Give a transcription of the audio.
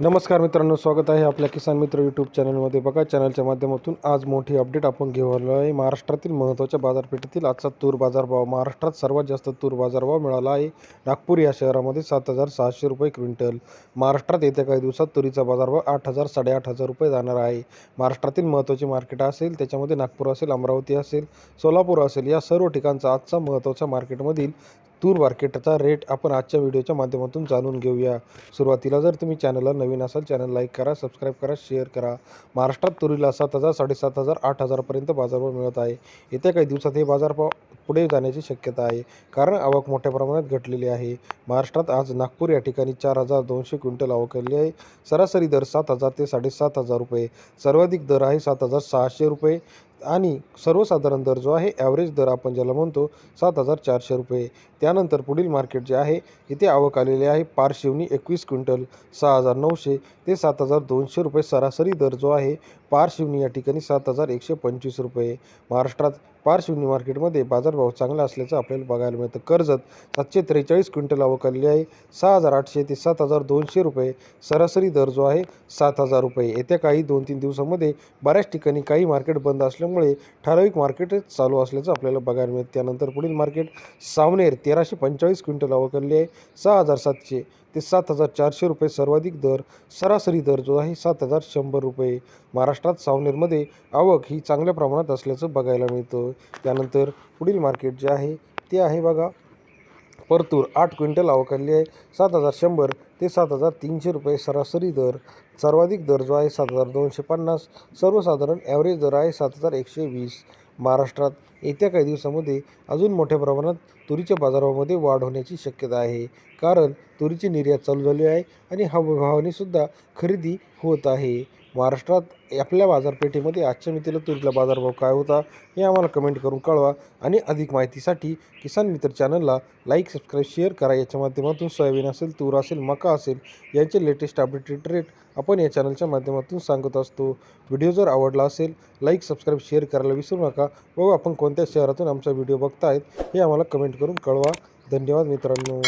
नमस्कार मित्रांनो स्वागत आहे आपल्या किसान मित्र यूट्यूब चॅनलमध्ये बघा चॅनलच्या माध्यमातून आज मोठी अपडेट आपण घेऊन आलो आहे. महाराष्ट्रातील महत्त्वाच्या बाजारपेठेतील आजचा तूर बाजारभाव महाराष्ट्रात सर्वात जास्त तूर बाजारभाव मिळाला आहे. नागपूर या शहरामध्ये सात हजार सहाशे रुपये क्विंटल. महाराष्ट्रात येत्या काही दिवसात तुरीचा बाजारभाव आठ हजार साडेआठ हजार रुपये जाणार आहे. महाराष्ट्रातील महत्त्वाची मार्केट असेल त्याच्यामध्ये नागपूर असेल अमरावती असेल सोलापूर असेल या सर्व ठिकाणचा आजचा महत्त्वाच्या मार्केटमधील तूर मार्केटचा रेट आपण आजच्या व्हिडिओच्या माध्यमातून जाणून घेऊया. सुरुवातीला जर तुम्ही चॅनलला नवीन असाल चॅनल लाईक करा सबस्क्राईब करा शेअर करा. महाराष्ट्रात तुरीला सात हजार साडेसात हजार आठ हजारपर्यंत बाजारभाव मिळत आहे. येत्या काही दिवसात हे बाजारभाव पुढे जाण्याची शक्यता आहे. कारण आवक मोठ्या प्रमाणात घटलेली आहे. महाराष्ट्रात आज नागपूर या ठिकाणी चार हजार दोनशे क्विंटल आवक आली आहे. सरासरी दर सात हजार ते साडेसात हजार रुपये. सर्वाधिक दर आहे सात हजार सहाशे रुपये. आणि सर्वसाधारण दर जो आहे ॲव्हरेज दर आपण ज्याला म्हणतो सात हजार चारशे रुपये. त्यानंतर पुढील मार्केट जे आहे इथे आवक आलेली आहे पारशिवनी एकवीस क्विंटल सहा हजार नऊशे ते सात हजार दोनशे रुपये सरासरी दर जो आहे पारशिवनी या ठिकाणी सात हजार एकशे पंचवीस रुपये. महाराष्ट्रात पारशिवनी मार्केटमध्ये बाजारभाव चांगला असल्याचं आपल्याला बघायला मिळतं. कर्जत सातशे त्रेचाळीस क्विंटल आवक आलेली आहे सहा हजार आठशे ते सात हजार दोनशे रुपये सरासरी दर जो आहे सात हजार रुपये. येत्या काही दोन तीन दिवसामध्ये बऱ्याच ठिकाणी काही मार्केट बंद असल्यामुळे ठराविक मार्केटच चालू असल्याचं आपल्याला बघायला मिळतं. त्यानंतर पुढील मार्केट सावनेर तेराशे पंचेचाळीस क्विंटल आवक आलेली आहे. सहा हजार सातशे ते सात हजार चारशे रुपये सर्वाधिक दर सरासरी दर जो आहे सात हजार शंभर रुपये. महाराष्ट्रात सावनेरमध्ये आवक ही चांगल्या प्रमाणात असल्याचं बघायला मिळतं. त्यानंतर पुढील मार्केट जे आहे ते आहे बघा परतूर आठ क्विंटल आवक आहे. सात हजार शंभर ते सात हजार तीनशे रुपये सरासरी दर. सर्वाधिक दर जो आहे सात हजार दोनशे पन्नास. सर्वसाधारण ॲव्हरेज दर आहे सात हजार एकशे वीस. महाराष्ट्रात येत्या काही दिवसामध्ये अजून मोठ्या प्रमाणात तुरीच्या बाजारामध्ये वाढ होण्याची शक्यता आहे. कारण तुरीची निर्यात चालू झाली आहे आणि हवाभावाने सुद्धा खरेदी होत आहे. महाराष्ट्रात आपल्या बाजारपेठेमध्ये आजच्या मितीला तुरीला बाजारभाव काय होता हे आम्हाला कमेंट करून कळवा आणि अधिक माहितीसाठी किसान मित्र चॅनलला लाईक सबस्क्राईब शेअर करा. याच्या माध्यमातून सोयाबीन असेल तूर असेल मका असेल यांचे लेटेस्ट अपडेटेड रेट आपण या चॅनलच्या माध्यमातून सांगत असतो. व्हिडिओ जर आवडला असेल लाईक सबस्क्राईब शेअर करायला विसरू नका. व आपण कोणत्या शहरातून आमचा व्हिडिओ बघतायत हे आम्हाला कमेंट करून कळवा. धन्यवाद मित्रांनो.